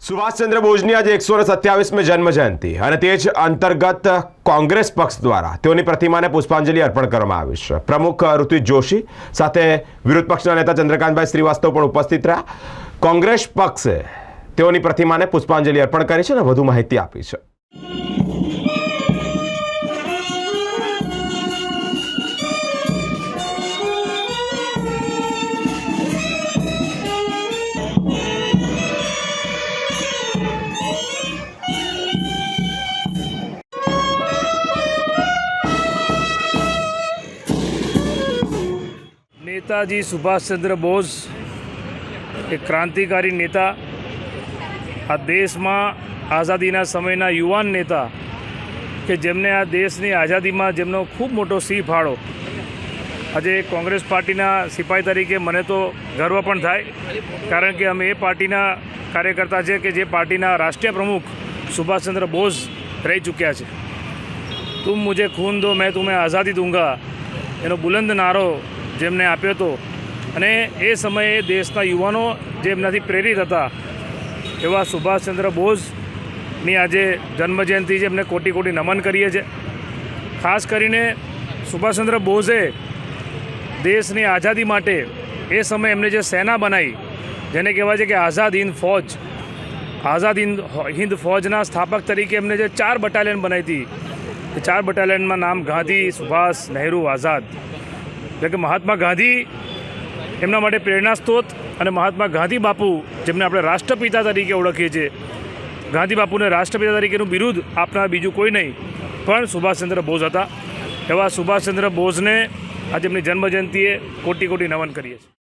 સુભાષચંદ્ર બોઝની આજે એકસો ને સત્યાવીસમી જન્મજયંતિ અને તે જ અંતર્ગત કોંગ્રેસ પક્ષ દ્વારા તેઓની પ્રતિમાને પુષ્પાંજલિ અર્પણ કરવામાં આવી છે. પ્રમુખ ઋત્વિક જોશી સાથે વિરોધ પક્ષના નેતા ચંદ્રકાંતભાઈ શ્રીવાસ્તવ પણ ઉપસ્થિત રહ્યા. કોંગ્રેસ પક્ષે તેઓની પ્રતિમાને પુષ્પાંજલિ અર્પણ કરી છે અને વધુ માહિતી આપી છે. નેતાજી સુભાષચંદ્ર બોઝ એક ક્રાંતિકારી નેતા, આ દેશમાં આઝાદીના સમયના યુવાન નેતા, કે જેમને આ દેશની આઝાદીમાં જેમનો ખૂબ મોટો સિંહ ફાળો. આજે કોંગ્રેસ પાર્ટીના સિપાહી તરીકે મને તો ગર્વ પણ થાય, કારણ કે અમે એ પાર્ટીના કાર્યકર્તા છે કે જે પાર્ટીના રાષ્ટ્રીય પ્રમુખ સુભાષચંદ્ર બોઝ રહી ચૂક્યા છે. તું મુજે ખૂન દો, મેં તુમ્हें આઝાદી દૂંગા. એનો બુલંદ નારો જેમને આપ્યો હતો. અને એ સમયે દેશના યુવાનો જે એમનાથી પ્રેરિત હતા, એવા સુભાષચંદ્ર બોઝની આજે જન્મજયંતિ છે એમને કોટી કોટી નમન કરીએ છીએ ખાસ કરીને સુભાષચંદ્ર બોઝે દેશની આઝાદી માટે એ સમયે એમને જે સેના બનાવી, જેને કહેવાય છે કે આઝાદ હિન્દ ફૌજ, આઝાદ હિન્દ હિન્દ ફૌજના સ્થાપક તરીકે એમને જે ચાર બટાલિયન બનાવી હતી. એ ચાર બટાલિયનમાં નામ ગાંધી, સુભાષ, નહેરુ, આઝાદ. એટલે કે મહાત્મા ગાંધી એમના માટે પ્રેરણા સ્ત્રોત અને મહાત્મા ગાંધી બાપુ જેમને આપણે રાષ્ટ્રપિતા તરીકે ઓળખીએ છીએ. ગાંધી બાપુને રાષ્ટ્રપિતા તરીકેનું બિરુદ આપનાર બીજું કોઈ નહીં, પણ સુભાષચંદ્ર બોઝ હતા. એવા સુભાષચંદ્ર બોઝને આજે એમની જન્મજયંતિએ કોટી કોટી નમન કરીએ છીએ.